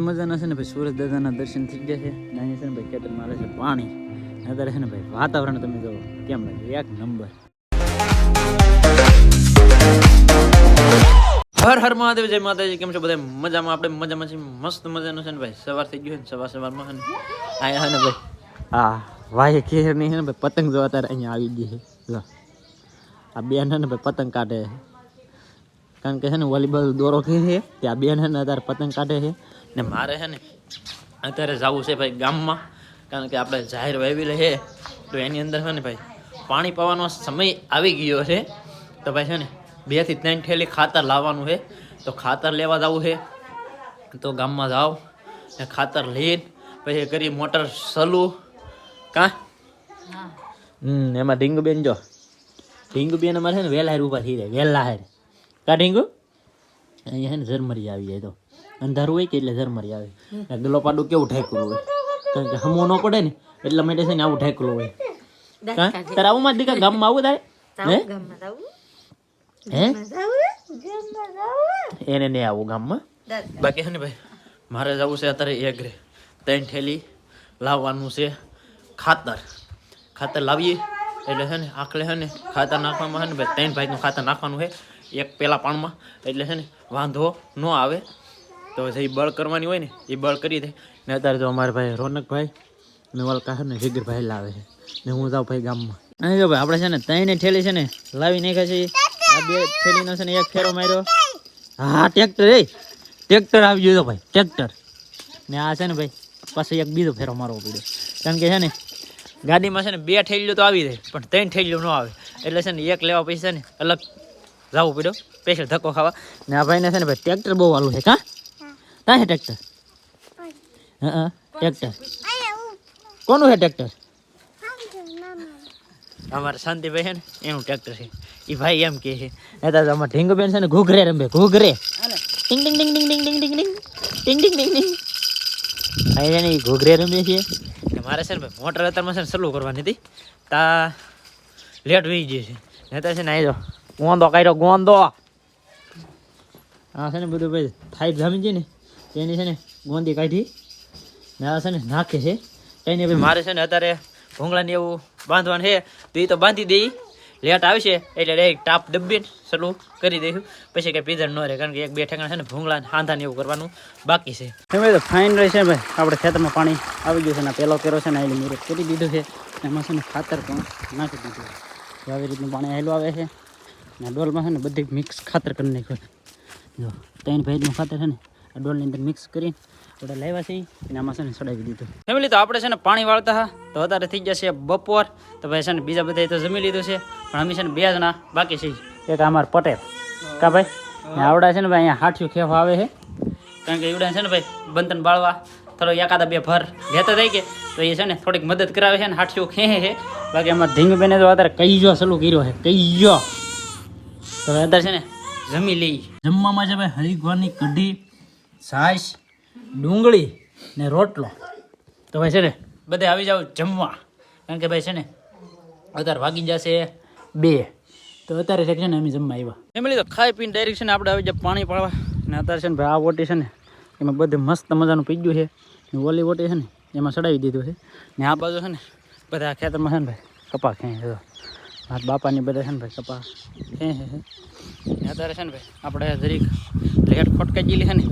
મજાના છે ને ભાઈ? સુરત દાદાના દર્શન થઈ ગયા છે. અહીંયા છે ને ભાઈ ખેતર મારે છે પાણી. અત્યારે છે ને ભાઈ વાતાવરણ તમે જો કેમ લાગે? એક નંબર. હર હર મહાદેવ, જય માતાજી. કેમ છો બધા મજામાં? આપણે મજામાં છે મસ્ત મજાનું છે ને ભાઈ? સવાર થઈ ગયું છે ને, સવાર સવારમાં છે ને. ને ભાઈ હા વાય ખેર નહીં છે ને ભાઈ, પતંગ જોવા ત્યારે અહીંયા આવી ગઈ છે. આ બેન છે ને ભાઈ, પતંગ કાઢે કારણ કે છે ને વોલીબોલ દોરો કે છે, ત્યાં બેન છે ને અત્યારે પતંગ કાઢે છે. ને મારે છે ને અત્યારે જવું છે ભાઈ ગામમાં, કારણ કે આપણે જાહેર વાવેલ છે તો એની અંદર છે ને ભાઈ, પાણી પાવાનો સમય આવી ગયો છે. તો ભાઈ છે ને, બેથી ત્રણ ઠેલી ખાતર લાવવાનું છે. તો ખાતર લેવા જવું છે. તો ગામમાં જાઓ ને ખાતર લઈને પછી કરી મોટર સલું કાં? હમ, એમાં ઢીંગુબેન જો. ઢીંગુબેન અમારે છે ને વહેલા ઊભા થઈ જાય વહેલા હારે કા ઢીંગુ? અહીંયા છે ને ઝરમરી આવી જાય તો. અંધારું હોય કે એટલે ઝરમરી આવે. ને ગલો પાડું કેવું ઠેકલું હોય? કારણ કે હમો ન પડે ને એટલા માટે છે ને આવું ઠેકલું હોય? તારે આવું માં દીકા ગામમાં આવું તારે? હે? હે? એને નહીં આવું ગામમાં. બાકી છે ને ભાઈ મારે જવું છે અત્યારે એગ્રે ત્રણ ઠેલી લાવવાનું છે ખાતર. ખાતર લાવીએ. એટલે છે ને આખલે છે ને ખાતર નાખવામાં છે ને ભાઈ ત્રણ ભાઈનું ખાતર નાખવાનું છે. એક પેલા પાણમાં. એટલે છે ને વાંધો ન આવે. તો પછી બળ કરવાની હોય ને એ બળ કરી દે. ને અત્યારે તો અમારા ભાઈ રોનકભાઈ ને વલકા છે ને, જીગરભાઈ લાવે છે. ને હું જાઉં ભાઈ ગામમાં. અહીં જો ભાઈ, આપણે છે ને ત્રણે ઠેલી છે ને લાવી નાખ્યા છે. આ બે ઠેલીનો છે ને એક ફેરો માર્યો. હા, ટ્રેક્ટર એ. ટ્રેક્ટર આવી ગયું ભાઈ, ટ્રેક્ટર. ને આ છે ને ભાઈ, પાછો એક બીજો ફેરો મારવો પડ્યો. કારણ કે છે ને, ગાડીમાં છે ને બે ઠેલીઓ તો આવી જાય, પણ ત્રણ ઠેલીઓ ન આવે. એટલે છે ને એક લેવા પૈસા ને અલગ જવું પડ્યો, સ્પેશિયલ ધક્કો ખાવા. ને આ ભાઈને છે ને ભાઈ, ટ્રેક્ટર બહુ વાલું છે, કાં? કાં છે ટ્રેક્ટર હા ટ્રેક્ટર કોનું છે ટ્રેક્ટર અમારે શાંતિભાઈ છે ને એનું ટ્રેક્ટર છે એ ભાઈ એમ કે છે નહીતર અમારે ઢીંગુબેન છે ને ઘૂઘરે રમે ઘૂઘરે ટિંગ ટિંગ ટિંગ ટિંગ ટિંગ ટિંગ ટિંગ ટિંગ ટિંગ ટિંગ ટિંગ ટિંગ આ છે ને ઈ ઘૂઘરે રમે છે ને મારે છે ને ભાઈ મોટર અત્યારમાં છે ને સલું કરવાની હતી તા લેટ વી ગઈ છે નહીતર છે ને આવી જાઓ ગોંદો કાઢ્યો ગોંદો આ છે ને બધું ભાઈ થાય જામી જાય ને તેની છે ને ગોંદી કાઢી ને આ છે ને નાખે છે એને ભાઈ મારે છે ને અત્યારે ભૂંગળાને એવું બાંધવાનું છે તો એ તો બાંધી દઈ લેટ આવશે એટલે ડાયરેક્ટ ટાપ દબીને સલું કરી દઈશું પછી કંઈ પીઝર ન રહે કારણ કે એક બે ઠેકાણા છે ને ભૂંગળા હાંધા ને એવું કરવાનું બાકી છે તમે તો ફાઇન રહે છે ભાઈ આપણે ખેતરમાં પાણી આવી ગયું છે ને પહેલો કેરો છે ને આવેલી મુરત કરી દીધું છે એમાં છે ને ખાતર પણ નાખી દીધું છે આવી રીતનું પાણી આવેલું આવે છે ને ડોલમાં છે ને બધી મિક્સ ખાતર કરી નાખ્યું જો ત્રણ ભાઈનું ખાતર છે ને ડોલની અંદર મિક્સ કરીને આપણે લાવ્યા છીએ અને આમાં છે ને ચડાવી દીધું. ફેમિલી તો આપણે છે ને પાણી વાળતા હા. તો અત્યારે થઈ જશે બપોર. તો ભાઈ છે ને બીજા બધા તો જમી લીધું છે. પણ અમે છે ને બે જણા બાકી છે એક અમાર પટેલ. કા ભાઈ? આવડા છે ને ભાઈ અહીંયા હાઠિયું ખેવા આવે છે. કારણ કે એવડા છે ને ભાઈ બંધન બાળવા થોડો એકાદા બે ભર લેતા થાય કે તો એ છે ને થોડીક મદદ કરાવે છે ને હાઠિયું ખેહે છે. બાકી આમાં ધીંગબેને તો અત્યારે કઈ જો સલું કર્યો છે. કઈ જો તો અત્યારે છે ને જમી લઈ જમવામાં છે ભાઈ હરિદ્વારની કઢી છાશ ડુંગળી ને રોટલો તો ભાઈ છે ને બધે આવી જાઓ જમવા કારણ કે ભાઈ છે ને અત્યારે વાગી જશે બે તો અત્યારે છે ને અમે જમવા આવ્યા ફેમિલી તો ખાઈ પીને ડાયરેક્ટ છે ને આપણે આવી જાય પાણી પાડવા ને અત્યારે છે ને ભાઈ આ વોટી છે ને એમાં બધે મસ્ત મજાનું પીગ્યું છે ને ઓલી વોટી છે ને એમાં ચડાવી દીધું છે ને આ બાજુ છે ને બધા ખેતરમાં છે ને ભાઈ કપા ખેંચે મારા બાપાની બધા છે ને ભાઈ કપા ખેંચે છે અત્યારે છે ને ભાઈ, આપણે જરીક લેટ ખોટકાઈ ગયેલી છે ને,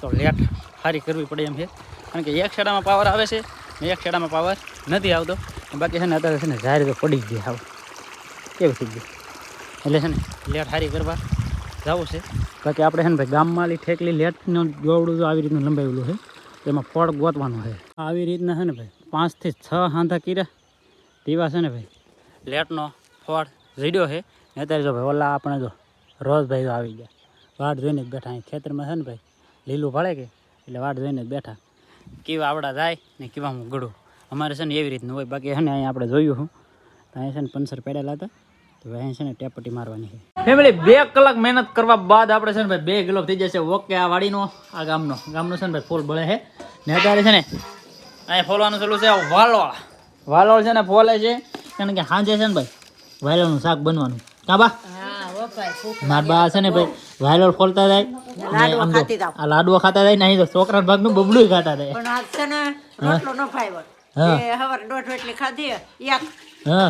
તો લેટ સારી કરવી પડે એમ છે. કારણ કે એક શેડામાં પાવર આવે છે, ને એક શેડામાં પાવર નથી આવતો. બાકી છે ને અત્યારે છે ને જાહેર તો પડી ગઈ આવ કેવું થઈ ગયું એટલે છે ને લેટ સારી કરવા જવું છે. બાકી આપણે છે ને ભાઈ ગામમાં લી ઠેકલી લેટનું દોવડું આવી રીતનું લંબાવેલું છે એમાં ફળ ગોતવાનું છે. આવી રીતના છે ને ભાઈ, પાંચથી છ હાંધા કીરા, તેવા છે ને ભાઈ, લેટનો ફળ જડ્યો છે. અત્યારે જો ભાઈ ઓલા આપણે જો રોજભાઈ ભાઈ આવી ગયા. વાટ જોઈને જ બેઠા. અહીં ખેતરમાં છે ને ભાઈ? લીલું ભળે કે? એટલે વાટ જોઈને જ બેઠા. કેવા આવડા જાય ને કેવા હું ગળું અમારે છે ને એવી રીતનું હોય. બાકી છે ને અહીંયા આપણે જોયું હું. તો અહીંયા છે ને પંચર પડેલા હતા. તો અહીં છે ને ટેપટી મારવાની છે. ફેમિલી બે કલાક મહેનત કરવા બાદ આપણે છે ને ભાઈ બે કિલો થઈ જશે. ઓકે, આ વાડીનો, આ ગામનો. ગામનો છે ને ભાઈ ફૂલ બળે છે. ને અત્યારે છે ને અહીંયા ફોલવાનું ચાલુ છે. વાલોળ. વાલોળ છે ને ફોલે છે. કારણ કે સાંજે છે ને ભાઈ વાલોળનું શાક બનવાનું. કાબા મારા બા છે ને ભાઈ વાયલો ખોલતા જાય ને. આ લાડવા ખાતા જાય નહીં તો છોકરા ભાગનું બબલું ખાતા જાય. પણ આજ છે ને રોટલો ન ફાવ્યો હા. દોઢ રોટલી ખાધી એક. હા.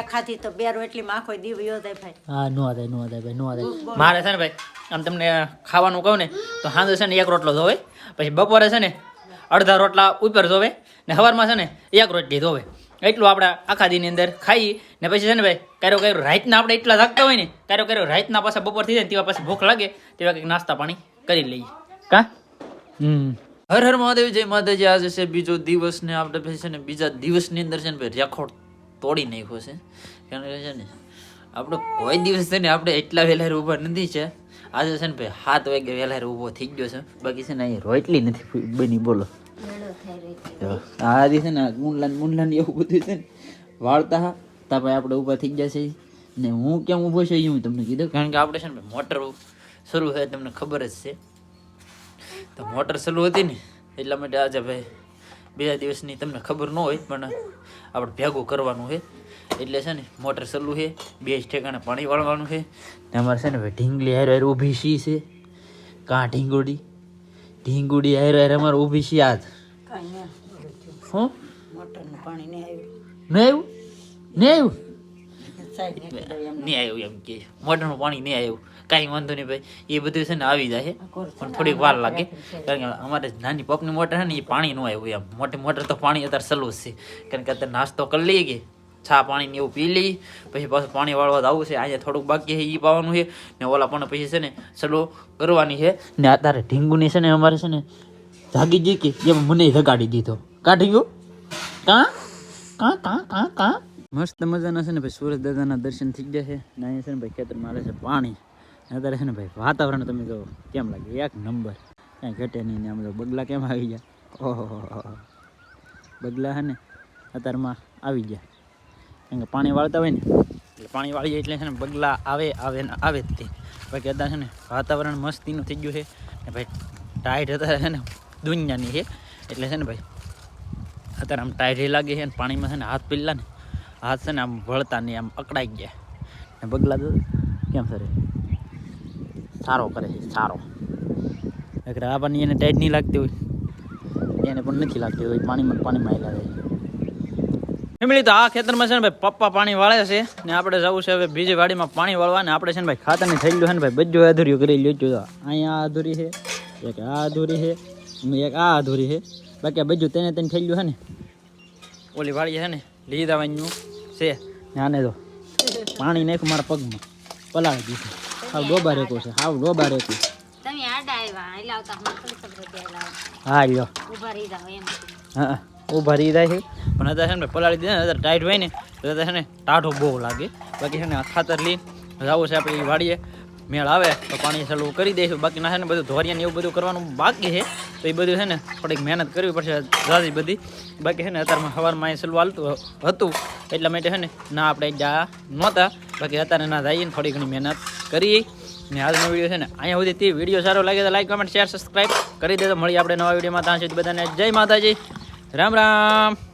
એક ખાધી તો બે રોટલીમાં આખો દીવ યોજાય ભાઈ. હા નો થાય નો થાય ભાઈ નો થાય મારે છે ને ભાઈ આમ તમને ખાવાનું કહું ને તો સાંજે છે ને એક રોટલો ધોવે પછી બપોરે છે ને અડધા રોટલા ઉપર ધોવે ને સવારમાં છે ને એક રોટલી ધોવે. એટલું આપણે આખા દીની અંદર ખાઈ ને પછી છે ને ભાઈ ક્યારેક ક્યારેક રાતના આપણે એટલા થાકતા હોય ને ક્યારેક ક્યારેક રાતના પાછા બપોર થઈ જાય તેવા પાસે ભૂખ લાગે, તેવા કંઈક નાસ્તા પાણી કરી લઈએ. કા? હમ. હર હર મહાદેવ, જય માતાજી. આજે છે બીજો દિવસ ને આપણે પછી છે ને બીજા દિવસની અંદર છે ને ભાઈ રેકોર્ડ તોડી નાખ્યો છે. કારણ કે છે ને આપણે કોઈ દિવસ છે ને આપણે એટલા વહેલા ઊભા નથી છે. આજે છે ને ભાઈ સાત વાગે વહેલા ઊભો થઈ ગયો છે. બાકી છે ને અહીં રોટલી નથી બની, બોલો. આ દિવસે ને, મુનલાન મુનલાન એવું બધું છે ને, વાળતા હા. તા ભાઈ આપણે ઊભા થઈ જશે ને હું કેમ ઊભો છે એ હું તમને કીધું. કારણ કે આપણે છે ને મોટર શરૂ થાય તમને ખબર જ છે. તો મોટર શરૂ હતી ને, એટલા માટે આજે ભાઈ બીજા દિવસની તમને ખબર ન હોય, પણ આપણે ભેગું કરવાનું છે. એટલે છે ને, મોટર ચાલુ છે, બે જ ઠેકાણે પાણી વાળવાનું છે. ને અમારે છે ને ભાઈ ઢીંગલી હારે હારે ઊભી છે. કાં ઢીંગુડી? ઢીંગુડી હારે હારે અમારે ઊભી સી આજ. હું? મોટરનું પાણી નહીં આવ્યું. નહીં આવ્યું? ને આવ્યું? એમ કે. મોટરનું પાણી નહીં આવ્યું. કાંઈ વાંધો નહીં ભાઈ. એ બધું છે ને આવી જાય. પણ થોડીક વાર લાગે. કારણ કે અમારે નાની પપની મોટર છે ને એ પાણી ન આવ્યું એમ. મોટી મોટર તો પાણી અત્યારે સલું છે. કારણ કે અત્યારે નાસ્તો કરી લઈએ કે છા પાણી ને એવું પી લઈ પછી પાછું પાણી વાળવા આવું છે. આજે થોડુંક બાકી છે એ પાવાનું છે. ને ઓલા પણ પછી છે ને સલો કરવાની છે. ને અત્યારે ઢીંગુની છે ને અમારે છે ને જાગી જી કે એમ મને જગાડી દીધો. કાઢી ગયો કાં? કાં કાં કાં કાં? મસ્ત મજાના છે ને ભાઈ સુરત દાદાના દર્શન થઈ ગયા છે. ને અહીંયા છે ને ભાઈ ખેતર મારે છે પાણી. અત્યારે છે ને ભાઈ વાતાવરણ તમે જો કેમ લાગે? એક નંબર. કાંઈ ઘટે નહીં ને આમ તો બગલા કેમ આવી ગયા? ઓહો બગલા છે ને અત્યારમાં આવી ગયા. કારણ કે પાણી વાળતા હોય ને, એટલે પાણી વાળીએ એટલે છે ને બગલા આવે આવે ને આવે જ તે. બાકી અત્યારે છે ને વાતાવરણ મસ્તીનું થઈ ગયું છે. ને ભાઈ ટાઈટ હતા છે ને દુનિયાની છે. એટલે છે ને ભાઈ, અત્યારે આમ ટાઈટ લાગે છે ને પાણીમાં છે ને હાથ પીલા ને હાથ છે ને આમ વળતા નહીં, આમ અકડાઈ ગયા. ને બગલા તો કેમ સર સારો કરે છે, સારો. એટલે આ પાણી એને ટાઈટ નહીં લાગતી હોય. એને પણ નથી લાગતી હોય, પાણીમાં પાણીમાં આવેલા જાય ફેમિલી તો આ ખેતરમાં છે ને ભાઈ પપ્પા પાણી વાળે છે ને આપણે જવું છે હવે બીજી વાડીમાં પાણી વાળવા ને આપણે છે ને ભાઈ ખાતરની ગયું છે ને ભાઈ બધું અધૂર્યું કરી લ્યો અહીંયા અધૂરી છે, એક આ અધૂરી છે અને એક આ અધૂરી છે. બાકી બધું તેને તેને થઈ ગયું છે ને. ઓલી વાળી છે ને લીધા વાંજનું છે. ને આને તો પાણી નાખ્યું મારા પગમાં. પલાળી દીધું. હાવ ડોબા રેકો છે હાવ ડોબા રેકો. હા લ્યો. રહી હા ઊભા રહી જાય છે. પણ અત્યારે છે ને પલાળી દીધા ને અત્યારે ટાઈટ હોય ને તો અત્યારે છે ને ટાઢો બહુ લાગે. બાકી છે ને ખાતર લઈ જવું છે આપણે વાડીએ. મેળ આવે, તો પાણી ચાલુ કરી દઈશું. બાકી ના છે ને બધું ધોરિયા ને એવું બધું કરવાનું બાકી છે. તો એ બધું છે ને થોડીક મહેનત કરવી પડશે ઝાઝી બધી. બાકી છે ને અત્યારમાં સવારમાં અહીં સલું હાલતું હતું. એટલા માટે છે ને ના આપણે જા નહોતા. બાકી અત્યારે ના જઈએ ને થોડી ઘણી મહેનત કરીએ. ને આજનો વીડિયો છે ને અહીંયા સુધી વીડિયો સારો લાગે તો લાઈક કમેન્ટ શેર સબસ્ક્રાઈબ કરી દેજો. મળી આપણે નવા વિડીયોમાં. ત્યાં સુધી બધાને જય માતાજી. રામ રામ.